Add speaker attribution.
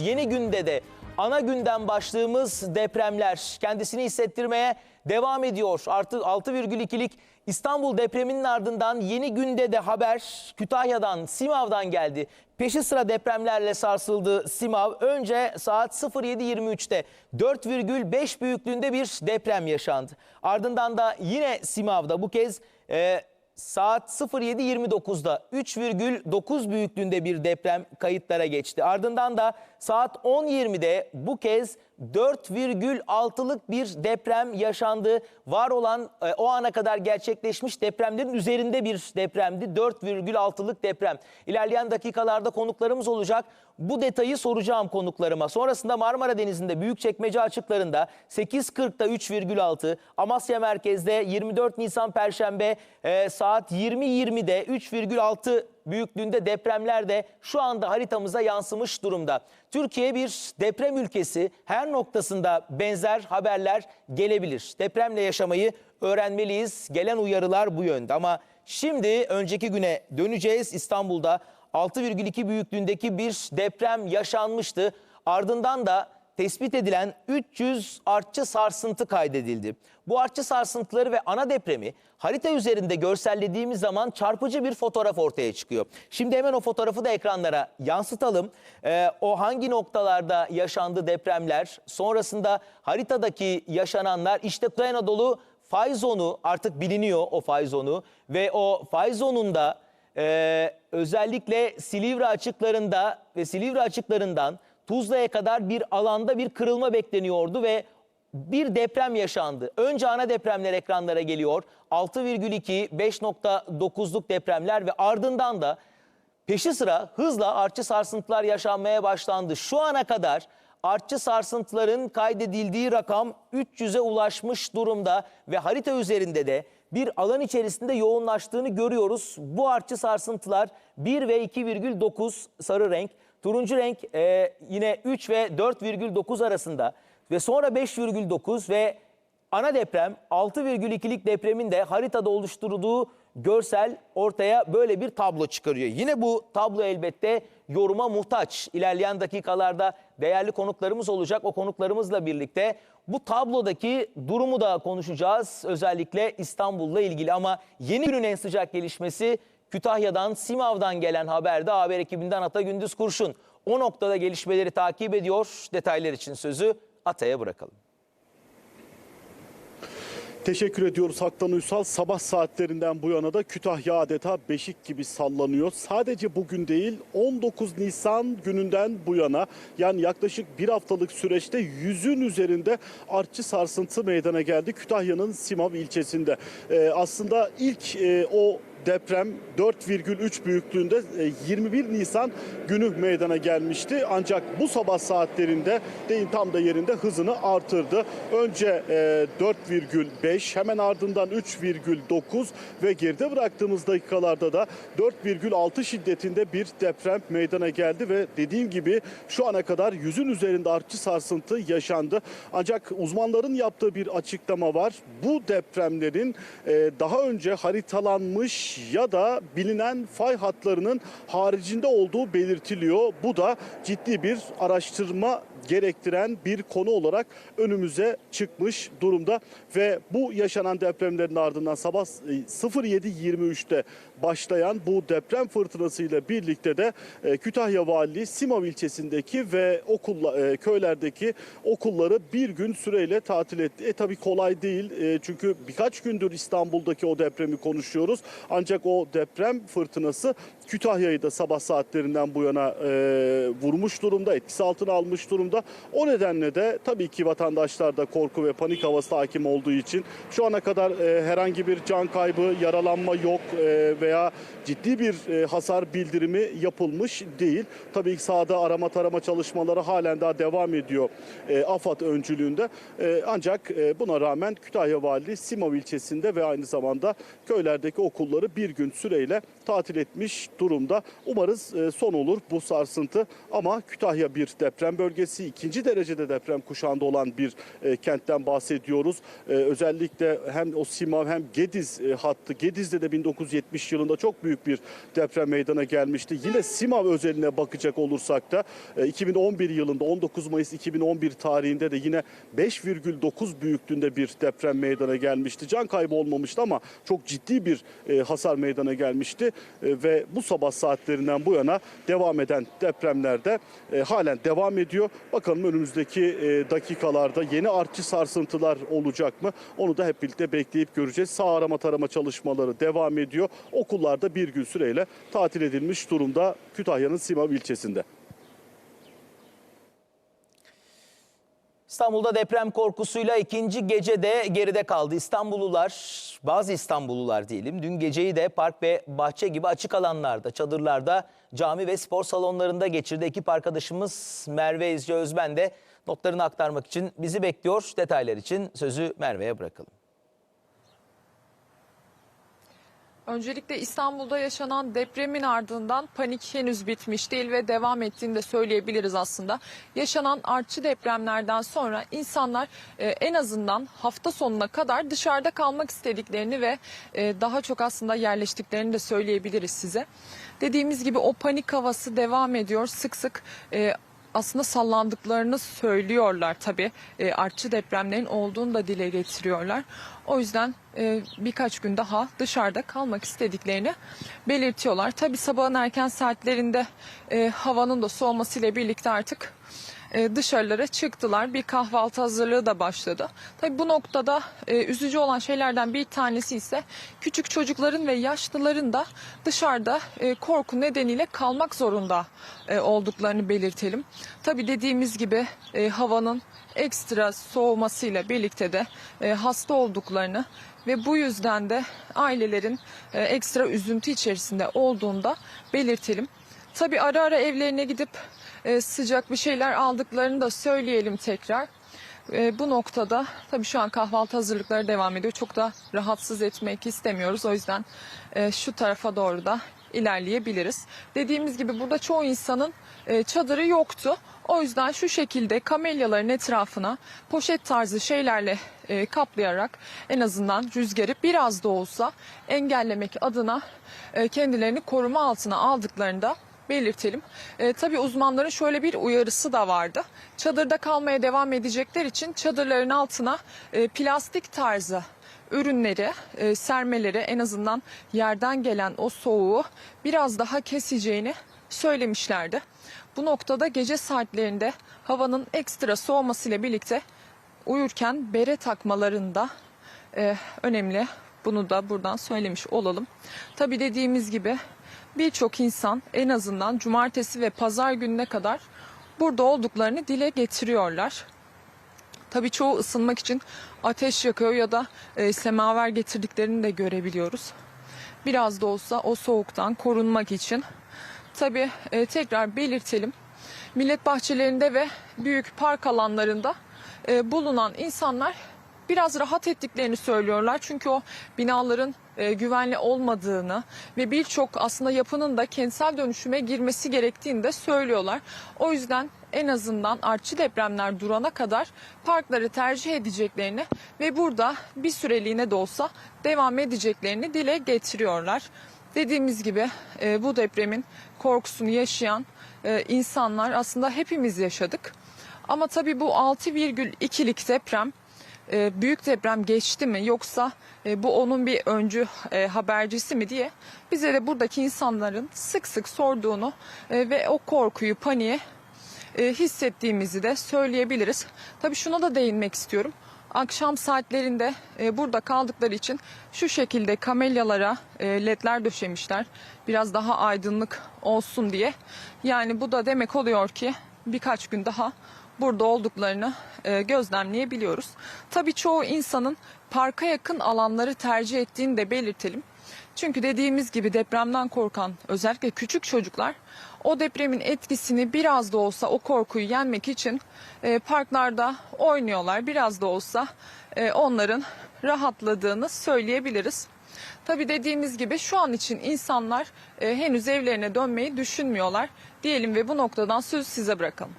Speaker 1: Yeni günde de ana günden başlığımız depremler kendisini hissettirmeye devam ediyor. Artı 6,2'lik İstanbul depreminin ardından yeni günde de haber Kütahya'dan, Simav'dan geldi. Peşi sıra depremlerle sarsıldı Simav. Önce saat 07.23'te 4,5 büyüklüğünde bir deprem yaşandı. Ardından da yine Simav'da bu kez e, saat 07.29'da 3,9 büyüklüğünde bir deprem kayıtlara geçti. Ardından da saat 10.20'de bu kez 4,6'lık bir deprem yaşandı. Var olan e, o ana kadar gerçekleşmiş depremlerin üzerinde bir depremdi. 4,6'lık deprem. İlerleyen dakikalarda konuklarımız olacak. Bu detayı soracağım konuklarıma. Sonrasında Marmara Denizi'nde Büyükçekmece açıklarında 8.40'da 3,6, Amasya merkezde 24 Nisan Perşembe e, saat 20.20'de 3,6 büyüklüğünde depremler de şu anda haritamıza yansımış durumda. Türkiye bir deprem ülkesi. Her noktasında benzer haberler gelebilir. Depremle yaşamayı öğrenmeliyiz. Gelen uyarılar bu yönde ama şimdi önceki güne döneceğiz. İstanbul'da 6,2 büyüklüğündeki bir deprem yaşanmıştı. Ardından da tespit edilen 300 artçı sarsıntı kaydedildi. Bu artçı sarsıntıları ve ana depremi harita üzerinde görsellediğimiz zaman çarpıcı bir fotoğraf ortaya çıkıyor. Şimdi hemen o fotoğrafı da ekranlara yansıtalım. Ee, o hangi noktalarda yaşandı depremler, sonrasında haritadaki yaşananlar işte Kuzey Anadolu fay zonu artık biliniyor o fay zonu ve o fay zonunda ee, özellikle Silivri açıklarında ve Silivri açıklarından Tuzla'ya kadar bir alanda bir kırılma bekleniyordu ve bir deprem yaşandı. Önce ana depremler ekranlara geliyor. 6,2, 5.9'luk depremler ve ardından da peşi sıra hızla artçı sarsıntılar yaşanmaya başlandı. Şu ana kadar artçı sarsıntıların kaydedildiği rakam 300'e ulaşmış durumda ve harita üzerinde de bir alan içerisinde yoğunlaştığını görüyoruz. Bu artçı sarsıntılar 1 ve 2,9 sarı renk, turuncu renk e, yine 3 ve 4,9 arasında ve sonra 5,9 ve ana deprem 6,2'lik depremin de haritada oluşturduğu görsel ortaya böyle bir tablo çıkarıyor. Yine bu tablo elbette yoruma muhtaç. İlerleyen dakikalarda değerli konuklarımız olacak. O konuklarımızla birlikte bu tablodaki durumu da konuşacağız. Özellikle İstanbul'la ilgili ama yeni günün en sıcak gelişmesi Kütahya'dan, Simav'dan gelen haberde haber ekibinden Ata Gündüz Kurşun. O noktada gelişmeleri takip ediyor. Detaylar için sözü Ata'ya bırakalım.
Speaker 2: Teşekkür ediyoruz Haktan Uysal. Sabah saatlerinden bu yana da Kütahya adeta beşik gibi sallanıyor. Sadece bugün değil 19 Nisan gününden bu yana yani yaklaşık bir haftalık süreçte yüzün üzerinde artçı sarsıntı meydana geldi. Kütahya'nın Simav ilçesinde. Ee, aslında ilk e, o deprem 4,3 büyüklüğünde e, 21 Nisan günü meydana gelmişti. Ancak bu sabah saatlerinde deyin tam da yerinde hızını artırdı. Önce e, 4,5 hemen ardından 3,9 ve geride bıraktığımız dakikalarda da 4,6 şiddetinde bir deprem meydana geldi ve dediğim gibi şu ana kadar yüzün üzerinde artçı sarsıntı yaşandı. Ancak uzmanların yaptığı bir açıklama var. Bu depremlerin e, daha önce haritalanmış ya da bilinen fay hatlarının haricinde olduğu belirtiliyor. Bu da ciddi bir araştırma gerektiren bir konu olarak önümüze çıkmış durumda ve bu yaşanan depremlerin ardından sabah 07.23'te başlayan bu deprem fırtınasıyla birlikte de e, Kütahya Valiliği Simav ilçesindeki ve okulla, e, köylerdeki okulları bir gün süreyle tatil etti. E tabi kolay değil e, çünkü birkaç gündür İstanbul'daki o depremi konuşuyoruz. Ancak o deprem fırtınası Kütahya'yı da sabah saatlerinden bu yana e, vurmuş durumda, etkisi altına almış durumda. O nedenle de tabii ki vatandaşlarda korku ve panik havası hakim olduğu için şu ana kadar e, herhangi bir can kaybı, yaralanma yok e, veya ciddi bir e, hasar bildirimi yapılmış değil. Tabii ki sahada arama tarama çalışmaları halen daha devam ediyor e, AFAD öncülüğünde. E, ancak e, buna rağmen Kütahya Valiliği Simav ilçesinde ve aynı zamanda köylerdeki okulları bir gün süreyle tatil etmiş durumda. Umarız e, son olur bu sarsıntı ama Kütahya bir deprem bölgesi, ikinci derecede deprem kuşağında olan bir e, kentten bahsediyoruz. E, özellikle hem o Simav hem Gediz e, hattı. Gediz'de de 1970 yılında çok büyük bir deprem meydana gelmişti. Yine Simav özeline bakacak olursak da e, 2011 yılında 19 Mayıs 2011 tarihinde de yine 5,9 büyüklüğünde bir deprem meydana gelmişti. Can kaybı olmamıştı ama çok ciddi bir e, hasar meydana gelmişti. E, ve bu sabah saatlerinden bu yana devam eden depremlerde e, halen devam ediyor. Bakalım önümüzdeki e, dakikalarda yeni artçı sarsıntılar olacak mı? Onu da hep birlikte bekleyip göreceğiz. Sağ arama tarama çalışmaları devam ediyor. Okullarda bir gün süreyle tatil edilmiş durumda Kütahya'nın Simav ilçesinde.
Speaker 1: İstanbul'da deprem korkusuyla ikinci gece de geride kaldı. İstanbullular, bazı İstanbullular diyelim, dün geceyi de park ve bahçe gibi açık alanlarda, çadırlarda, cami ve spor salonlarında geçirdi. Ekip arkadaşımız Merve İzci Özben de notlarını aktarmak için bizi bekliyor. Detaylar için sözü Merve'ye bırakalım.
Speaker 3: Öncelikle İstanbul'da yaşanan depremin ardından panik henüz bitmiş değil ve devam ettiğini de söyleyebiliriz aslında. Yaşanan artçı depremlerden sonra insanlar e, en azından hafta sonuna kadar dışarıda kalmak istediklerini ve e, daha çok aslında yerleştiklerini de söyleyebiliriz size. Dediğimiz gibi o panik havası devam ediyor. Sık sık e, aslında sallandıklarını söylüyorlar tabii. E, artçı depremlerin olduğunu da dile getiriyorlar. O yüzden e, birkaç gün daha dışarıda kalmak istediklerini belirtiyorlar. Tabii sabahın erken saatlerinde e, havanın da soğumasıyla birlikte artık e, dışarılara çıktılar. Bir kahvaltı hazırlığı da başladı. Tabii bu noktada e, üzücü olan şeylerden bir tanesi ise küçük çocukların ve yaşlıların da dışarıda e, korku nedeniyle kalmak zorunda olduklarını belirtelim. Tabii dediğimiz gibi havanın ekstra soğumasıyla birlikte de hasta olduklarını ve bu yüzden de ailelerin ekstra üzüntü içerisinde olduğunda belirtelim. Tabii ara ara evlerine gidip e, sıcak bir şeyler aldıklarını da söyleyelim tekrar. E, bu noktada tabii şu an kahvaltı hazırlıkları devam ediyor. Çok da rahatsız etmek istemiyoruz. O yüzden e, şu tarafa doğru da ilerleyebiliriz. Dediğimiz gibi burada çoğu insanın e, çadırı yoktu. O yüzden şu şekilde kamelyaların etrafına poşet tarzı şeylerle e, kaplayarak en azından rüzgarı biraz da olsa engellemek adına e, kendilerini koruma altına aldıklarında belirtelim. E, tabii uzmanların şöyle bir uyarısı da vardı. Çadırda kalmaya devam edecekler için çadırların altına e, plastik tarzı ürünleri, e, sermeleri en azından yerden gelen o soğuğu biraz daha keseceğini söylemişlerdi. Bu noktada gece saatlerinde havanın ekstra soğumasıyla birlikte uyurken bere takmalarında e, önemli. Bunu da buradan söylemiş olalım. Tabii dediğimiz gibi birçok insan en azından cumartesi ve pazar gününe kadar burada olduklarını dile getiriyorlar. Tabii çoğu ısınmak için ateş yakıyor ya da e, semaver getirdiklerini de görebiliyoruz. Biraz da olsa o soğuktan korunmak için. Tabii e, tekrar belirtelim. Millet bahçelerinde ve büyük park alanlarında e, bulunan insanlar biraz rahat ettiklerini söylüyorlar. Çünkü o binaların e, güvenli olmadığını ve birçok aslında yapının da kentsel dönüşüme girmesi gerektiğini de söylüyorlar. O yüzden en azından artçı depremler durana kadar parkları tercih edeceklerini ve burada bir süreliğine de olsa devam edeceklerini dile getiriyorlar. Dediğimiz gibi e, bu depremin korkusunu yaşayan e, insanlar aslında hepimiz yaşadık. Ama tabii bu 6,2'lik deprem e, büyük deprem geçti mi yoksa e, bu onun bir öncü e, habercisi mi diye bize de buradaki insanların sık sık sorduğunu ve o korkuyu, paniği hissettiğimizi de söyleyebiliriz. Tabii şuna da değinmek istiyorum. Akşam saatlerinde burada kaldıkları için şu şekilde kamelyalara ledler döşemişler. Biraz daha aydınlık olsun diye. Yani bu da demek oluyor ki birkaç gün daha burada olduklarını e, gözlemleyebiliyoruz. Tabii çoğu insanın parka yakın alanları tercih ettiğini de belirtelim. Çünkü dediğimiz gibi depremden korkan özellikle küçük çocuklar o depremin etkisini biraz da olsa o korkuyu yenmek için e, parklarda oynuyorlar. Biraz da olsa e, onların rahatladığını söyleyebiliriz. Tabii dediğimiz gibi şu an için insanlar e, henüz evlerine dönmeyi düşünmüyorlar diyelim ve bu noktadan sözü size bırakalım.